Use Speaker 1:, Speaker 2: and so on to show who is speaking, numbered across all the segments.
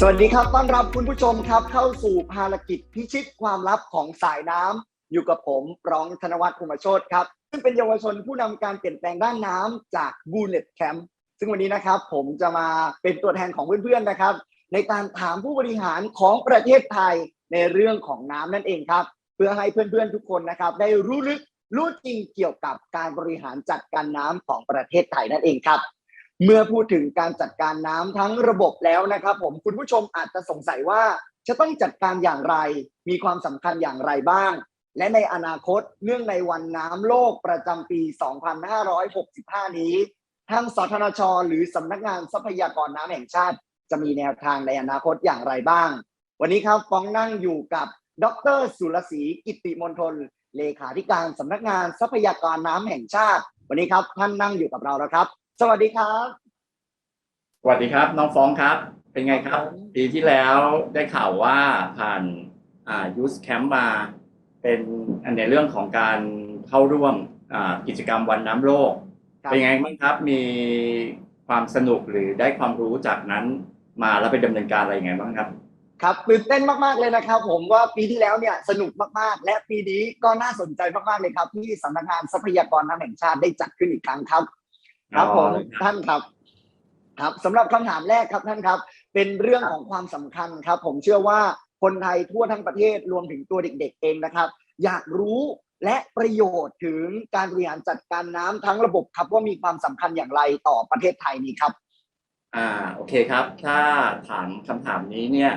Speaker 1: สวัสดีครับ ต้อนรับคุณผู้ชมครับ เข้าสู่ภารกิจพิชิตความลับของสายน้ำอยู่กับผมร้องธนวัฒน์ภูมิโชตครับ ซึ่งเป็นเยาวชนผู้นำการเปลี่ยนแปลงด้านน้ำจากบูเลตแคมป์ซึ่งวันนี้นะครับ ผมจะมาเป็นตัวแทนของเพื่อนๆนะครับ ในการถามผู้บริหารของประเทศไทยในเรื่องของน้ำนั่นเองครับ เพื่อให้เพื่อนๆทุกคนนะครับ ได้รู้ลึกรู้จริงเกี่ยวกับการบริหารจัดการน้ำของประเทศไทยนั่นเองครับ เมื่อพูดถึงการจัดการน้ำทั้งระบบแล้วนะครับ ผมคุณผู้ชมอาจจะสงสัยว่าจะต้องจัดการอย่างไร มีความสำคัญอย่างไรบ้าง และในอนาคตเนื่องในวันน้ำโลกประจำปี 2565 นี้ ทางสทนช หรือสำนักงานทรัพยากรน้ำแห่งชาติ จะมีแนวทางในอนาคตอย่างไรบ้าง วันนี้ครับฟ้องนั่งอยู่กับดรสุรศรีกิติมนทนเลขาธิการสำนักงานทรัพยากรน้ำแห่งชาติ วันนี้ครับท่านนั่งอยู่กับเราแล้วครับ สวัสดีครับ
Speaker 2: สวัสดีครับ น้องฟ้องครับ เป็นไงครับ
Speaker 1: ครับผม
Speaker 2: ปีที่แล้วได้ข่าวว่าผ่านอ่ายูสแคมป์มาเป็นอันในเรื่องของการเข้าร่วมอ่ากิจกรรมวันน้ำโลก
Speaker 1: ครับ
Speaker 2: เป็นไงบ้างครับ มีความสนุกหรือได้ความรู้จากนั้นมาแล้วไปดำเนินการอะไรยังไงบ้างครับ
Speaker 1: ครับตื่นเต้นมากๆเลยนะครับ ผมว่าปีที่แล้วเนี่ยสนุกมากๆ และปีนี้ก็น่าสนใจมากๆเลยครับ ที่สำนักงานทรัพยากรน้ำแห่งชาติได้จัดขึ้นอีกครั้งครับ ครับผม
Speaker 2: อ๋อครับ
Speaker 1: ท่านครับครับสำหรับคำถามแรกครับท่านครับ เป็นเรื่องของความสำคัญครับ ผมเชื่อว่าคนไทยทั่วทั้งประเทศรวมถึงตัวเด็ก ๆ เองนะครับ อยากรู้และประโยชน์ถึงการบริหารจัดการน้ำทั้งระบบครับ ว่ามีความสำคัญอย่างไรต่อประเทศไทยนี้ครับ
Speaker 2: อ่าโอเคครับ ถ้าถามคำถามนี้เนี่ย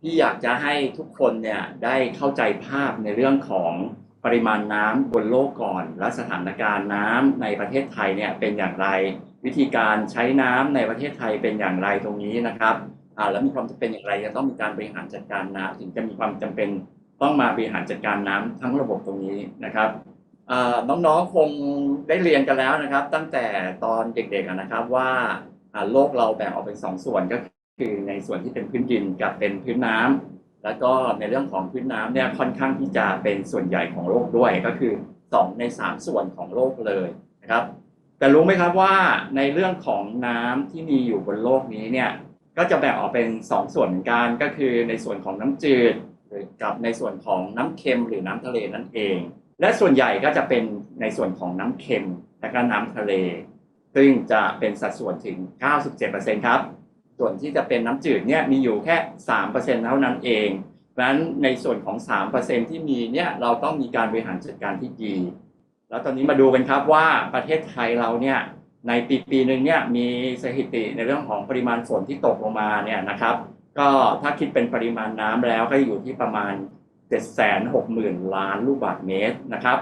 Speaker 2: พี่อยากจะให้ทุกคนเนี่ยได้เข้าใจภาพในเรื่องของ ปริมาณน้ำบนโลกก่อน และสถานการณ์น้ำในประเทศไทยเนี่ยเป็นอย่างไร วิธีการใช้น้ำในประเทศไทยเป็นอย่างไรตรงนี้นะครับอ่าแล้วมีความจำเป็นอย่างไรจะต้องมีการบริหารจัดการน้ำถึงจะมีความจำเป็นต้องมาบริหารจัดการน้ำทั้งระบบตรงนี้นะครับน้องๆคงได้เรียนกันแล้วนะครับ ตั้งแต่ตอนเด็กๆนะครับว่าอ่าโลกเราแบ่งออกเป็นสองส่วนก็คือในส่วนที่เป็นพื้นดินกับเป็นพื้นน้ำ แล้วก็ในเรื่องของพื้นน้ำเนี่ยค่อนข้างที่จะเป็นส่วนใหญ่ของโลกด้วยก็คือสองในสามส่วนของโลกเลยนะครับ แต่รู้ไหมครับว่าในเรื่องของน้ำที่มีอยู่บนโลกนี้เนี่ยก็จะแบ่งออกเป็นสองส่วนเหมือนกันก็คือในส่วนของน้ำจืดหรือกับในส่วนของน้ำเค็มหรือน้ำทะเลนั่นเอง และส่วนใหญ่ก็จะเป็นในส่วนของน้ำเค็มและก็น้ำทะเล ซึ่งจะเป็นสัดส่วนถึง 97%ครับ ส่วนที่จะเป็นน้ำจืดเนี่ยมีอยู่แค่3%เปอร์เซ็นเท่านั้นเองเพราะฉะนั้นในส่วนของ3%ที่มีเนี่ยเราต้องมีการบริหารจัดการที่ดี แล้วตอนนี้มาดูกันครับว่าประเทศไทยเราเนี่ยในปีปีหนึ่งเนี่ยมีสถิติในเรื่องของปริมาณฝนที่ตกลงมาเนี่ยนะครับ ก็ถ้าคิดเป็นปริมาณน้ำแล้วก็อยู่ที่ประมาณ760,000ล้านลูกบาศก์เมตรนะครับ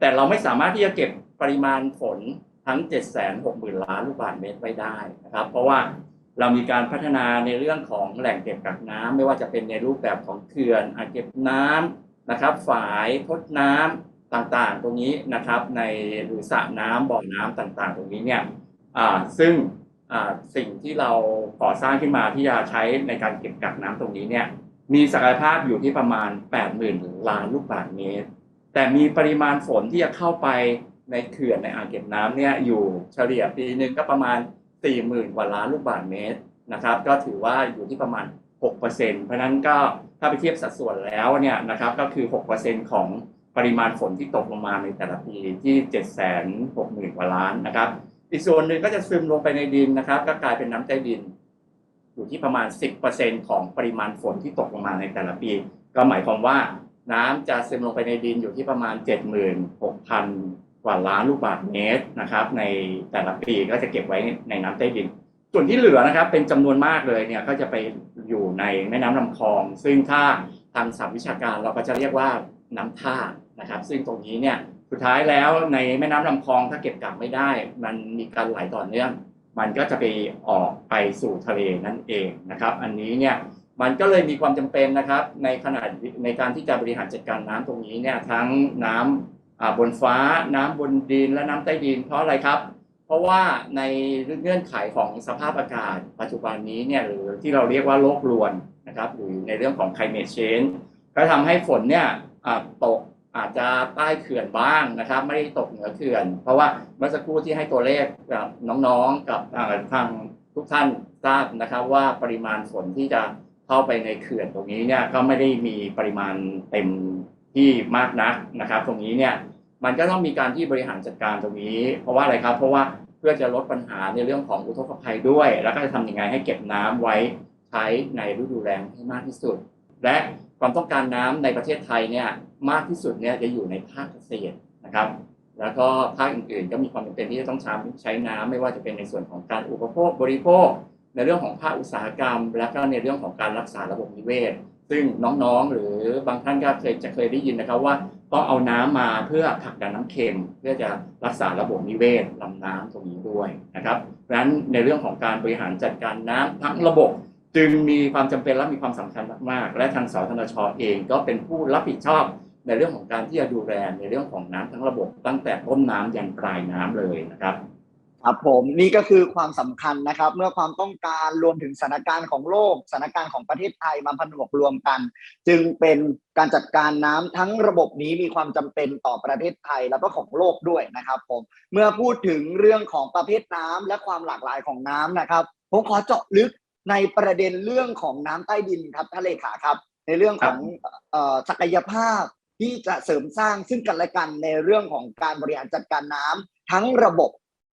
Speaker 2: แต่เราไม่สามารถที่จะเก็บปริมาณฝนทั้ง760,000ล้านลูกบาศก์เมตรไว้ได้นะครับ เพราะว่า เรามีการพัฒนาในเรื่องของแหล่งเก็บกักน้ำไม่ว่าจะเป็นในรูปแบบของเขื่อนอ่างเก็บน้ำนะครับฝายทดน้ำต่างๆ ตรงนี้นะครับ ในหรือสระน้ำบ่อน้ำต่างๆ ตรงนี้เนี่ยซึ่งสิ่งที่เราก่อสร้างขึ้นมาที่จะใช้ในการเก็บกักน้ำตรงนี้เนี่ยมีศักยภาพอยู่ที่ประมาณ 80,000ล้านลูกบาศก์เมตร แต่มีปริมาณฝนที่จะเข้าไปในเขื่อนในอ่างเก็บน้ำเนี่ยอยู่เฉลี่ยปีหนึ่งก็ประมาณ 40,000กว่าล้านลูกบาศก์เมตรนะครับก็ถือว่าอยู่ที่ประมาณ 6%เพราะฉะนั้นก็ถ้าไปเทียบสัดส่วนแล้วเนี่ยนะครับก็คือ 6%ของปริมาณฝนที่ตกลงมาในแต่ละปีที่760,000กว่าล้านนะครับ อีกส่วนหนึ่งก็จะซึมลงไปในดินนะครับ ก็กลายเป็นน้ำใต้ดิน อยู่ที่ประมาณ 10%ของปริมาณฝนที่ตกลงมาในแต่ละปี ก็หมายความว่าน้ำจะซึมลงไปในดินอยู่ที่ประมาณ 76,000 กว่าล้านลูกบาศก์เมตรนะครับ ในแต่ละปีก็จะเก็บไว้ในน้ำใต้ดิน ส่วนที่เหลือนะครับ เป็นจำนวนมากเลยเนี่ยก็จะไปอยู่ในแม่น้ำลำคลอง ซึ่งถ้าทางศัพท์วิชาการเราก็จะเรียกว่าน้ำท่านะครับ ซึ่งตรงนี้เนี่ยสุดท้ายแล้วในแม่น้ำลำคลองถ้าเก็บกักไม่ได้ มันมีการไหลต่อเนื่อง มันก็จะไปออกไปสู่ทะเลนั่นเองนะครับ อันนี้เนี่ยมันก็เลยมีความจำเป็นนะครับ ในขณะในการที่จะบริหารจัดการน้ำตรงนี้เนี่ยทั้งน้ำอ่า บนฟ้าน้ำบนดินและน้ำใต้ดิน เพราะอะไรครับ เพราะว่าในเงื่อนไขของสภาพอากาศ ปัจจุบันนี้เนี่ยหรือที่เราเรียกว่าโลกรวนนะครับหรือในเรื่องของ climate change ก็ทำให้ฝนเนี่ยตกอาจจะใต้เขื่อนบ้างนะครับ ไม่ได้ตกเหนือเขื่อน เพราะว่าเมื่อสักครู่ที่ให้ตัวเลขกับน้องๆกับทางทุกท่านทราบนะครับว่าปริมาณฝนที่จะเข้าไปในเขื่อนตรงนี้เนี่ยก็ไม่ได้มีปริมาณเต็มที่มากนักนะครับ ตรงนี้เนี่ย มันก็ต้องมีการที่บริหารจัดการตรงนี้ เพราะว่าอะไรครับ เพราะว่าเพื่อจะลดปัญหาในเรื่องของอุทกภัยด้วย แล้วก็จะทำยังไงให้เก็บน้ำไว้ใช้ในฤดูแล้งให้มากที่สุด และความต้องการน้ำในประเทศไทยเนี่ยมากที่สุดเนี่ยจะอยู่ในภาคเกษตรนะครับ แล้วก็ภาคอื่นๆ ก็มีความจำเป็นที่จะต้องใช้ใช้น้ำไม่ว่าจะเป็นในส่วนของการอุปโภคบริโภค ในเรื่องของภาคอุตสาหกรรม และก็ในเรื่องของการรักษาระบบนิเวศ ซึ่งน้องๆ หรือบางท่านก็เคยจะเคยได้ยินนะครับว่า ต้องเอาน้ำมาเพื่อผลักดันน้ำเค็ม เพื่อจะรักษาระบบนิเวศลำน้ำตรงนี้ด้วยนะครับเพราะฉะนั้นในเรื่องของการบริหารจัดการน้ำทั้งระบบ จึงมีความจำเป็นและมีความสำคัญมากๆ และทางสธนชเองก็เป็นผู้รับผิดชอบในเรื่องของการที่จะดูแลในเรื่องของน้ำทั้งระบบ ตั้งแต่ต้นน้ำยันปลายน้ำเลยนะครับ
Speaker 1: ครับผมนี่ก็คือความสำคัญนะครับ เมื่อความต้องการรวมถึงสถานการณ์ของโลกสถานการณ์ของประเทศไทยมาผนวกรวมกัน จึงเป็นการจัดการน้ำทั้งระบบนี้มีความจำเป็นต่อประเทศไทยแล้วก็ของโลกด้วยนะครับผมเมื่อพูดถึงเรื่องของประเภทน้ำและความหลากหลายของน้ำนะครับผมขอเจาะลึกในประเด็นเรื่องของน้ำใต้ดินครับท่านเลขาครับ ในเรื่องของเอ่อศักยภาพที่จะเสริมสร้างซึ่งกันและกันในเรื่องของการบริหารจัดการน้ำทั้งระบบ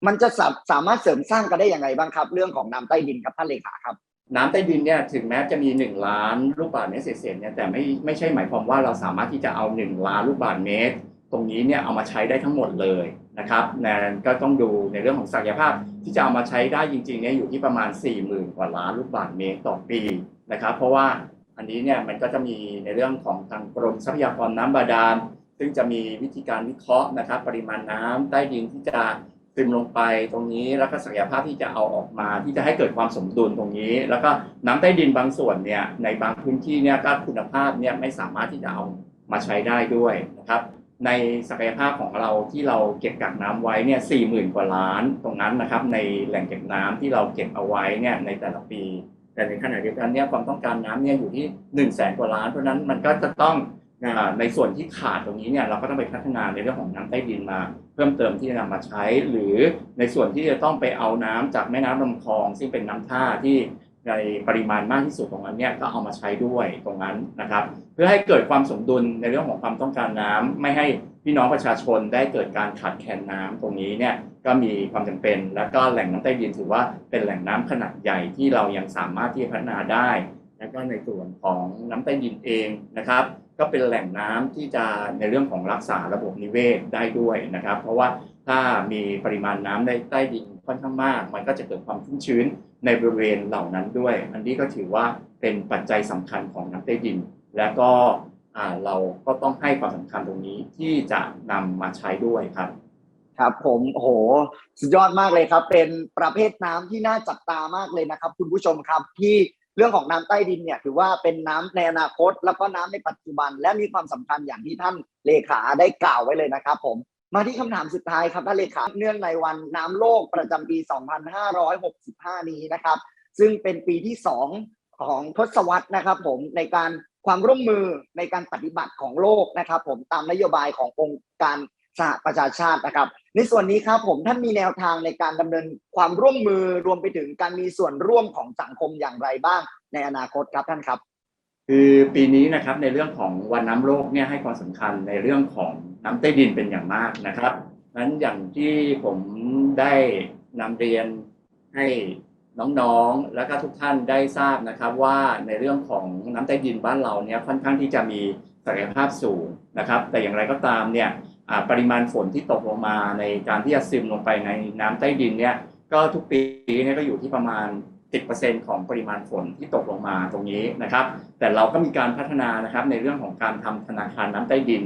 Speaker 1: มันจะสาสามารถเสริมสร้างกันได้ยังไงบ้างครับ เรื่องของน้ำใต้ดินครับท่านเลขาครับ
Speaker 2: น้ำใต้ดินเนี่ยถึงแม้จะมี 1 ล้านลูกบาศก์เมตรเศษๆเนี่ยแต่ไม่ไม่ใช่หมายความว่าเราสามารถที่จะเอา 1 ล้านลูกบาศก์เมตร ตรงนี้เนี่ยเอามาใช้ได้ทั้งหมดเลยนะครับนั่นก็ต้องดูในเรื่องของศักยภาพที่จะเอามาใช้ได้จริงๆเนี่ยอยู่ที่ประมาณ 40,000 กว่าล้านลูกบาศก์เมตรต่อปีนะครับ เพราะว่าอันนี้เนี่ยมันก็จะมีในเรื่องของทางกรมทรัพยากรน้ำบาดาลซึ่งจะมีวิธีการวิเคราะห์นะครับ ปริมาณน้ำใต้ดินที่จะ ซึมลงไปตรงนี้แล้วก็ศักยภาพที่จะเอาออกมา ที่จะให้เกิดความสมดุลตรงนี้ แล้วก็น้ำใต้ดินบางส่วนเนี่ยในบางพื้นที่เนี่ยก็คุณภาพเนี่ยไม่สามารถที่จะเอามาใช้ได้ด้วยนะครับ ในศักยภาพของเราที่เราเก็บกักน้ำไว้เนี่ยสี่หมื่นกว่าล้านตรงนั้นนะครับ ในแหล่งเก็บน้ำที่เราเก็บเอาไว้เนี่ยในแต่ละปี แต่ในขณะเดียวกันเนี่ยความต้องการน้ำเนี่ยอยู่ที่หนึ่งแสนกว่าล้านเพราะนั้นมันก็จะต้อง ในส่วนที่ขาดตรงนี้เนี่ยเราก็ต้องไปพัฒนาในเรื่องของน้ำใต้ดินมา เพิ่มเติมที่จะนำมาใช้ หรือในส่วนที่จะต้องไปเอาน้ำจากแม่น้ำลำคลอง ซึ่งเป็นน้ำท่าที่ในปริมาณมากที่สุดตรงนั้นเนี่ยก็เอามาใช้ด้วยตรงนั้นนะครับ เพื่อให้เกิดความสมดุลในเรื่องของความต้องการน้ำไม่ให้พี่น้องประชาชนได้เกิดการขาดแคลนน้ำตรงนี้เนี่ยก็มีความจำเป็น แล้วก็แหล่งน้ำใต้ดินถือว่าเป็นแหล่งน้ำขนาดใหญ่ที่เรายังสามารถที่จะพัฒนาได้ แล้วก็ในส่วนของน้ำใต้ดินเองนะครับ ก็เป็นแหล่งน้ำที่จะในเรื่องของรักษาระบบนิเวศได้ด้วยนะครับ เพราะว่าถ้ามีปริมาณน้ำในใต้ดินค่อนข้างมาก มันก็จะเกิดความชุ่มชื้นในบริเวณเหล่านั้นด้วย อันนี้ก็ถือว่าเป็นปัจจัยสำคัญของน้ำใต้ดิน และก็เราก็ต้องให้ความสำคัญตรงนี้ที่จะนำมาใช้ด้วยครับ
Speaker 1: ครับผมโอ้โหสุดยอดมากเลยครับ เป็นประเภทน้ำที่น่าจับตามากเลยนะครับ คุณผู้ชมครับที่ เรื่องของน้ำใต้ดินเนี่ยถือว่าเป็นน้ำในอนาคต แล้วก็น้ำในปัจจุบัน และมีความสำคัญอย่างที่ท่านเลขาได้กล่าวไว้เลยนะครับ ผมมาที่คำถามสุดท้ายครับท่านเลขาเนื่องในวันน้ำโลกประจำปี 2565 นี้นะครับ ซึ่งเป็นปีที่ 2 ของทศวรรษนะครับ ผมในการความร่วมมือในการปฏิบัติของโลกนะครับ ผมตามนโยบายขององค์การสหประชาชาตินะครับ ในส่วนนี้ครับผมท่านมีแนวทางในการดำเนินความร่วมมือรวมไปถึงการมีส่วนร่วมของสังคมอย่างไรบ้างในอนาคตครับท่านครับ
Speaker 2: คือปีนี้นะครับในเรื่องของวันน้ำโลกเนี่ยให้ความสำคัญในเรื่องของน้ำใต้ดินเป็นอย่างมากนะครับนั้นอย่างที่ผมได้นำเรียนให้น้องๆ และก็ทุกท่านได้ทราบนะครับว่าในเรื่องของน้ำใต้ดินบ้านเราเนี่ยค่อนข้างที่จะมีศักยภาพสูงนะครับ แต่อย่างไรก็ตามเนี่ย ปริมาณฝนที่ตกลงมาในการที่จะซึมลงไปในน้ำใต้ดินเนี่ยก็ทุกปีเนี่ยก็อยู่ที่ประมาณ 10%ของปริมาณฝนที่ตกลงมาตรงนี้นะครับ แต่เราก็มีการพัฒนานะครับในเรื่องของการทำธนาคารน้ำใต้ดิน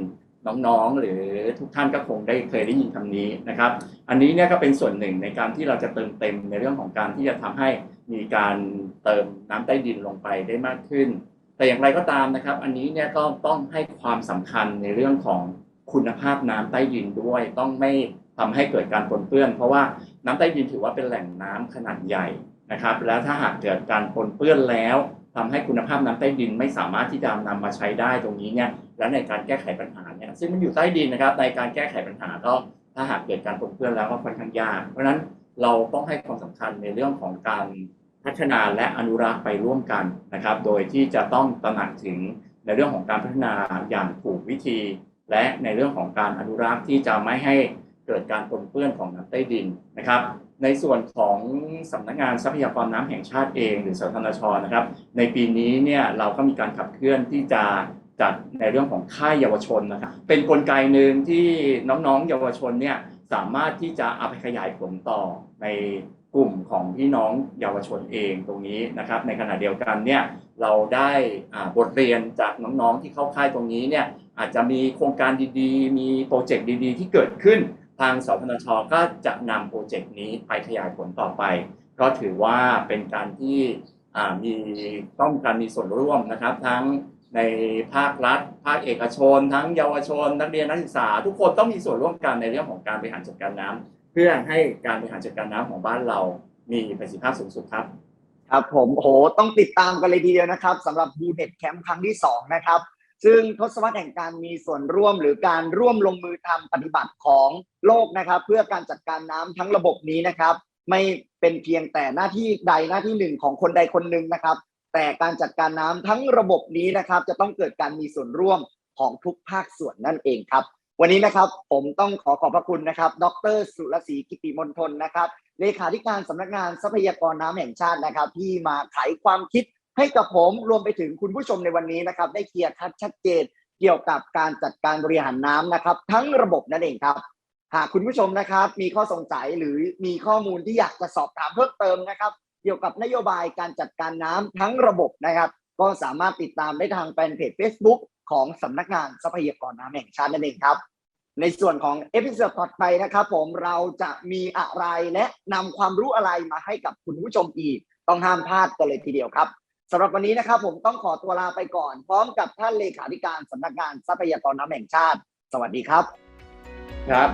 Speaker 2: น้องๆ หรือทุกท่านก็คงได้เคยได้ยินคำนี้นะครับ อันนี้เนี่ยก็เป็นส่วนหนึ่งในการที่เราจะเติมเต็มในเรื่องของการที่จะทำให้มีการเติมน้ำใต้ดินลงไปได้มากขึ้น แต่อย่างไรก็ตามนะครับ อันนี้เนี่ยก็ต้องให้ความสำคัญในเรื่องของ คุณภาพน้ำใต้ดินด้วย ต้องไม่ทำให้เกิดการปนเปื้อน เพราะว่าน้ำใต้ดินถือว่าเป็นแหล่งน้ำขนาดใหญ่นะครับ แล้วถ้าหากเกิดการปนเปื้อนแล้วทำให้คุณภาพน้ำใต้ดินไม่สามารถที่จะนำมาใช้ได้ตรงนี้เนี่ยและในการแก้ไขปัญหาเนี่ยซึ่งมันอยู่ใต้ดินนะครับในการแก้ไขปัญหาก็ถ้าหากเกิดการปนเปื้อนแล้วก็ค่อนข้างยาก เพราะฉะนั้นเราต้องให้ความสำคัญในเรื่องของการพัฒนาและอนุรักษ์ไปร่วมกันนะครับ โดยที่จะต้องตระหนักถึงในเรื่องของการพัฒนาอย่างถูกวิธี และในเรื่องของการอนุรักษ์ที่จะไม่ให้เกิดการปนเปื้อนของน้ำใต้ดินนะครับ ในส่วนของสำนักงานทรัพยากรน้ำแห่งชาติเองหรือสทนชนะครับ ในปีนี้เนี่ยเราก็มีการขับเคลื่อนที่จะจัดในเรื่องของค่ายเยาวชนนะครับ เป็นกลไกหนึ่งที่น้องๆเยาวชนเนี่ยสามารถที่จะเอาไปขยายผลต่อในกลุ่มของพี่น้องเยาวชนเองตรงนี้นะครับ ในขณะเดียวกันเนี่ยเราได้บทเรียนจากน้องๆที่เข้าค่ายตรงนี้เนี่ย อาจจะมีโครงการดีๆ มีโปรเจกต์ดีๆ ที่เกิดขึ้น ทางสพนชก็จะนำโปรเจกต์นี้ไปขยายผลต่อไป ก็ถือว่าเป็นการที่มีต้องการมีส่วนร่วมนะครับ ทั้งในภาครัฐ ภาคเอกชน ทั้งเยาวชน นักเรียนนักศึกษา ทุกคนต้องมีส่วนร่วมกันในเรื่องของการบริหารจัดการน้ำเพื่อให้การบริหารจัดการน้ำของบ้านเรามีประสิทธิภาพสูงสุดครับ
Speaker 1: ครับผมโหต้องติดตามกันเลยทีเดียวนะครับสำหรับบูเน็ตแคมป์ครั้งที่สองนะครับ ซึ่งทศวรรษแห่งการมีส่วนร่วมหรือการร่วมลงมือทำปฏิบัติของโลกนะครับ เพื่อการจัดการน้ำทั้งระบบนี้นะครับ ไม่เป็นเพียงแต่หน้าที่ใดหน้าที่หนึ่งของคนใดคนหนึ่งนะครับ แต่การจัดการน้ำทั้งระบบนี้นะครับ จะต้องเกิดการมีส่วนร่วมของทุกภาคส่วนนั่นเองครับ วันนี้นะครับผมต้องขอขอบพระคุณนะครับ ดร สุรศรีกิติมนทนนะครับเลขาธิการสำนักงานทรัพยากรน้ำแห่งชาตินะครับ ที่มาไขความคิด ให้กับผมรวมไปถึงคุณผู้ชมในวันนี้นะครับ ได้เคลียร์ชัดชัดเจนเกี่ยวกับการจัดการบริหารน้ำนะครับ ทั้งระบบนั่นเองครับ หากคุณผู้ชมนะครับ มีข้อสงสัยหรือมีข้อมูลที่อยากจะสอบถามเพิ่มเติมนะครับ เกี่ยวกับนโยบายการจัดการน้ำทั้งระบบนะครับ ก็สามารถติดตามได้ทางแฟนเพจ Facebook ของสำนักงานทรัพยากรน้ำแห่งชาตินั่นเองครับ ในส่วนของเอพิโซดต่อไปนะครับ ผมเราจะมีอะไรและนำความรู้อะไรมาให้กับคุณผู้ชมอีก ต้องห้ามพลาดกันเลยทีเดียวครับ สำหรับวันนี้นะครับผมต้องขอตัวลาไปก่อน พร้อมกับท่านเลขาธิการสำนักงานทรัพยากรน้ำแห่งชาติ สวัสดีครับ
Speaker 2: ครับ